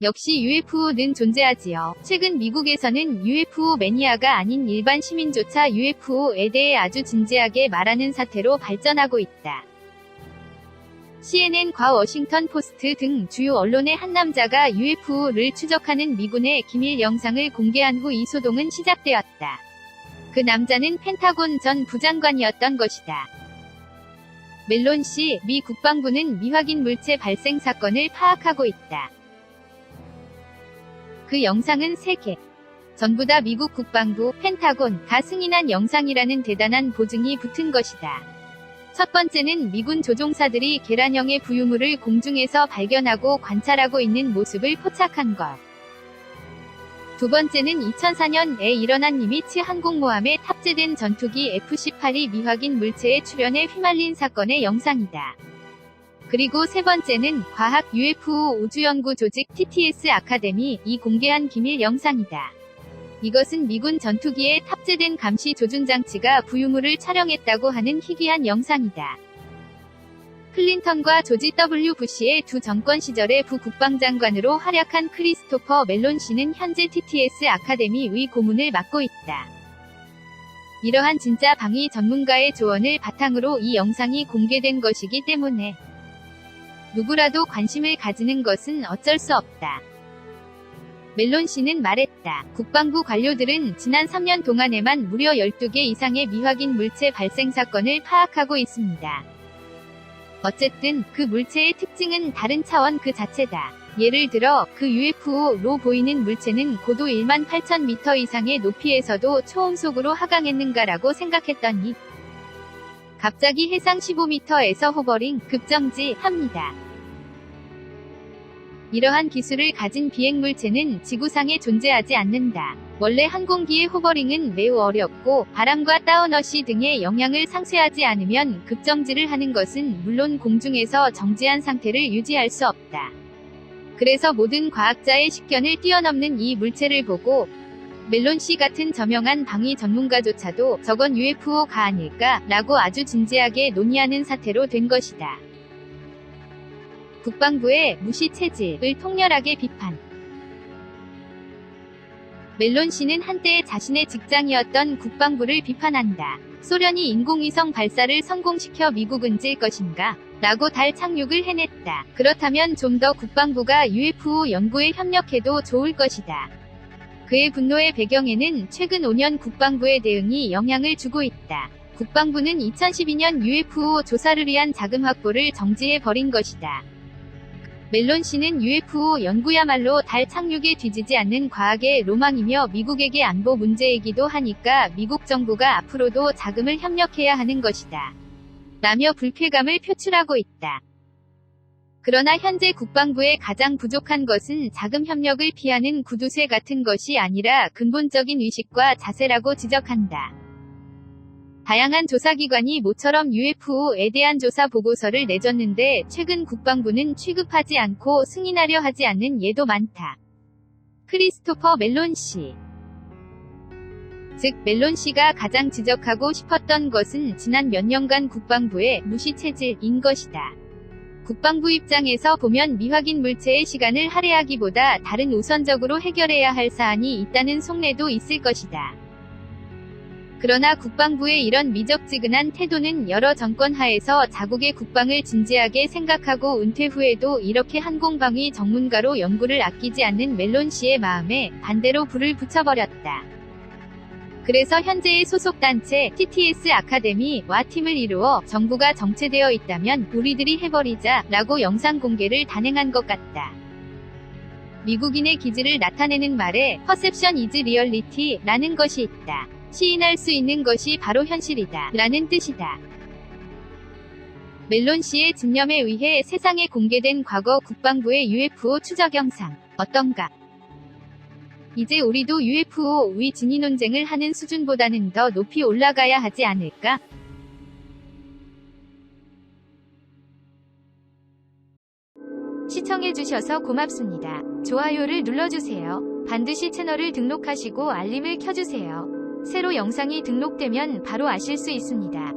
역시 UFO는 존재하지요. 최근 미국에서는 UFO 매니아가 아닌 일반 시민조차 UFO에 대해 아주 진지하게 말하는 사태로 발전하고 있다. CNN 과 워싱턴 포스트 등 주요 언론의 한 남자가 UFO를 추적하는 미군의 기밀 영상을 공개한 후 이 소동은 시작되었다. 그 남자는 펜타곤 전 부장관이었던 것이다. 멜론 씨, 미 국방부는 미확인 물체 발생 사건을 파악하고 있다. 그 영상은 3개. 전부 다 미국 국방부, 펜타곤가 승인한 영상이라는 대단한 보증이 붙은 것이다. 첫 번째는 미군 조종사들이 계란형의 부유물을 공중에서 발견하고 관찰하고 있는 모습을 포착한 것. 두 번째는 2004년에 일어난 니미츠 항공모함에 탑재된 전투기 F-18이 미확인 물체의 출현에 휘말린 사건의 영상이다. 그리고 세 번째는 과학 UFO 우주연구 조직 TTS 아카데미 이 공개한 기밀 영상이다. 이것은 미군 전투기에 탑재된 감시 조준 장치가 부유물을 촬영했다고 하는 희귀한 영상이다. 클린턴과 조지 W. 부시의 두 정권 시절의 부국방장관으로 활약한 크리스토퍼 멜론 씨는 현재 TTS 아카데미 의 고문을 맡고 있다. 이러한 진짜 방위 전문가의 조언을 바탕으로 이 영상이 공개된 것이기 때문에 누구라도 관심을 가지는 것은 어쩔 수 없다. 멜론 씨는 말했다. 국방부 관료들은 지난 3년 동안에만 무려 12개 이상의 미확인 물체 발생 사건을 파악하고 있습니다. 어쨌든 그 물체의 특징은 다른 차원 그 자체다. 예를 들어 그 UFO로 보이는 물체는 고도 1만 8천 미터 이상의 높이에서도 초음속으로 하강했는가라고 생각했더니 갑자기 해상 15m에서 호버링 급정지 합니다. 이러한 기술을 가진 비행물체는 지구상에 존재하지 않는다. 원래 항공기의 호버링은 매우 어렵고 바람과 다운어시 등의 영향을 상쇄하지 않으면 급정지를 하는 것은 물론 공중에서 정지한 상태를 유지할 수 없다. 그래서 모든 과학자의 식견을 뛰어넘는 이 물체를 보고 멜론 씨 같은 저명한 방위 전문가조차도 저건 UFO가 아닐까 라고 아주 진지하게 논의하는 사태로 된 것이다. 국방부의 무시 체질을 통렬하게 비판. 멜론 씨는 한때 자신의 직장이었던 국방부를 비판한다. 소련이 인공위성 발사를 성공시켜 미국은 질 것인가? 라고 달 착륙을 해냈다. 그렇다면 좀 더 국방부가 UFO 연구에 협력해도 좋을 것이다. 그의 분노의 배경에는 최근 5년 국방부의 대응이 영향을 주고 있다. 국방부는 2012년 UFO 조사를 위한 자금 확보를 정지해 버린 것이다. 멜론 씨는 UFO 연구야말로 달 착륙에 뒤지지 않는 과학의 로망이며 미국에게 안보 문제이기도 하니까 미국 정부가 앞으로도 자금을 협력해야 하는 것이다. 라며 불쾌감을 표출하고 있다. 그러나 현재 국방부의 가장 부족한 것은 자금 협력을 피하는 구두쇠 같은 것이 아니라 근본적인 의식과 자세라고 지적한다. 다양한 조사기관이 모처럼 UFO에 대한 조사 보고서를 내줬는데 최근 국방부는 취급하지 않고 승인하려 하지 않는 예도 많다. 크리스토퍼 멜론 씨. 즉, 멜론 씨가 가장 지적하고 싶었던 것은 지난 몇 년간 국방부의 무시 체질인 것이다. 국방부 입장에서 보면 미확인 물체의 시간을 할애하기보다 다른 우선적으로 해결해야 할 사안이 있다는 속내도 있을 것이다. 그러나 국방부의 이런 미적지근한 태도는 여러 정권 하에서 자국의 국방을 진지하게 생각하고 은퇴 후에도 이렇게 항공방위 전문가로 연구를 아끼지 않는 멜론 씨의 마음에 반대로 불을 붙여버렸다. 그래서 현재의 소속단체 TTS 아카데미와 팀을 이루어 정부가 정체되어 있다면 우리들이 해버리자 라고 영상 공개를 단행한 것 같다. 미국인의 기질을 나타내는 말에 퍼셉션 이즈 리얼리티 라는 것이 있다. 시인할 수 있는 것이 바로 현실이다. 라는 뜻이다. 멜론 씨의 집념에 의해 세상에 공개된 과거 국방부의 UFO 추적 영상. 어떤가? 이제 우리도 UFO의 진위 논쟁을 하는 수준보다는 더 높이 올라가야 하지 않을까? 시청해주셔서 고맙습니다. 좋아요를 눌러주세요. 반드시 채널을 등록하시고 알림을 켜주세요. 새로 영상이 등록되면 바로 아실 수 있습니다.